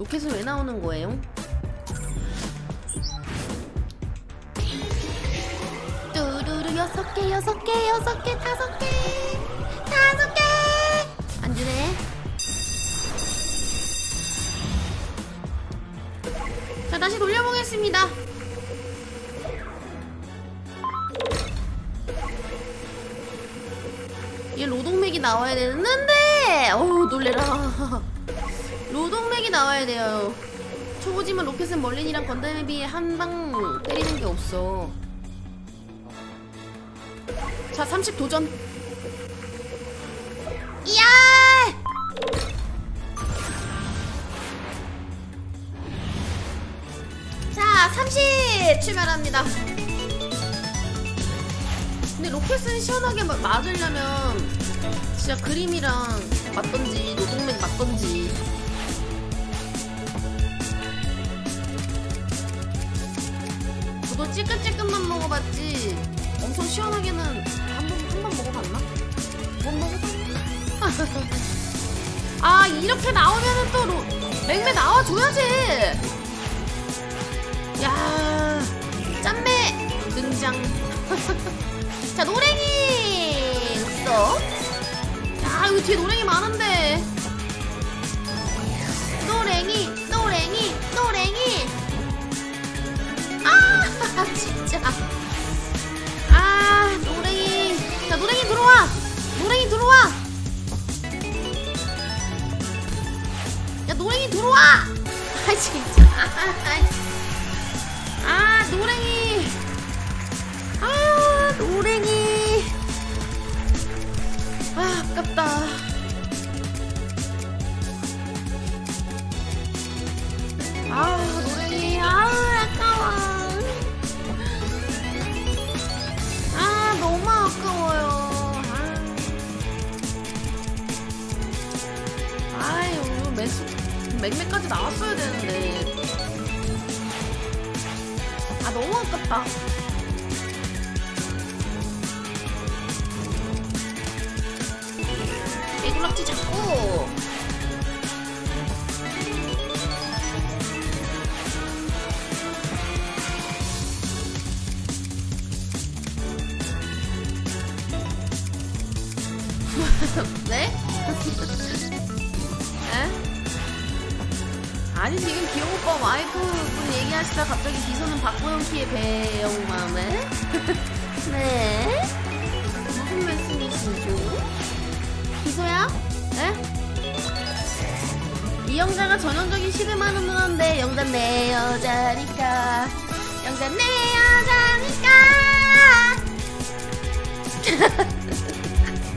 로켓은 왜 나오는 거예요? 뚜루루 여섯 개 여섯 개 여섯 개 다섯 개 다섯 개 안 주네. 자 다시 돌려보겠습니다. 얘 로동맥이 나와야 되는데! 어우 놀래라 로동맥이 나와야 돼요 초보지만 로켓은 멀린이랑 건담에 비해 한 방 때리는 게 없어 자, 30 도전. 이야! 자, 30 출발합니다. 근데 로켓은 시원하게 마- 맞으려면 진짜 그림이랑 맞던지 노동맥 맞던지 저도 찌끈찌끈만 먹어봤지 엄청 시원하게는 한번 한 번 먹어봤나? 못 먹어봤나? 아 이렇게 나오면은 또 로, 맥매 나와줘야지. 야 짠매 등장. 자 노랭이 있어. 야 여기 뒤에 노랭이 많은데. 들어와! 아 진짜 맥맥까지 나왔어야 되는데. 아 너무 아깝다. 개굴락지 잡고. 네? 아니 지금 기영 오빠 와이프 분 얘기하시다 갑자기 기소는 박보영 키의 배영맘에? 네? 무슨 말씀이시죠? 기소야? 에? 이 영자가 전형적인 시그마는 누나인데 영자 내 여자니까 영자 내 여자니까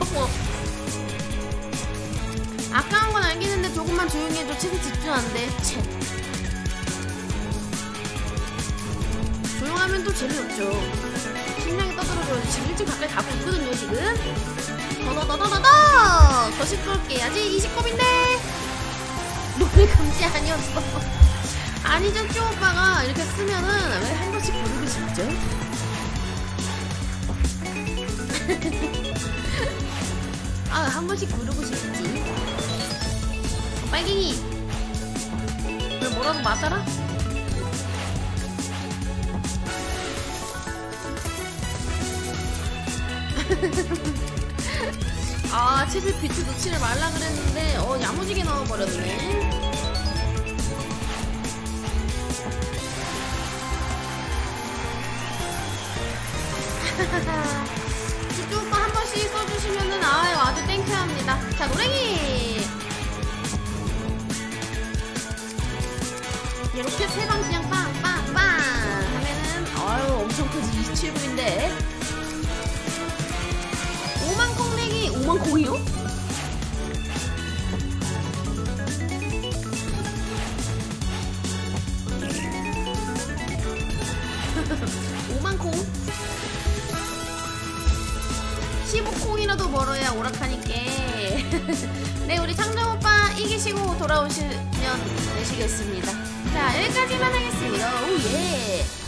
어머 아까운 건 조금만 조용히 해줘 책에 집중 안 돼. 채. 조용하면 또 재미없죠. 심장이 떠들어줘야지. 지금 일찍 가까이 가고 있거든요, 지금. 더더더더더더! 더 시끄럽게 해야지. 20컵인데! 노래 금지 아니었어. 아니죠, 쪼 오빠가 이렇게 쓰면은 왜 한 번씩 부르고 싶죠? 아, 한 번씩 부르고 싶지. 빨갱이! 왜 뭐라도 맞아라? 아, 채색 비트 놓치를 말라 그랬는데, 어, 야무지게 넣어버렸네. 오빠 한 번씩 써주시면은, 아유, 아주 땡큐합니다. 자, 노랭이! 이렇게 세 방 그냥 빵빵빵. 하면은 아유 엄청 크지. 27분인데. 5만 콩 내기 5만 콩이요? 콩? 15콩이라도 벌어야 오락하니까. 네 우리 창정 오빠 이기시고 돌아오시면 되시겠습니다 자 여기까지만 하겠습니다 오 예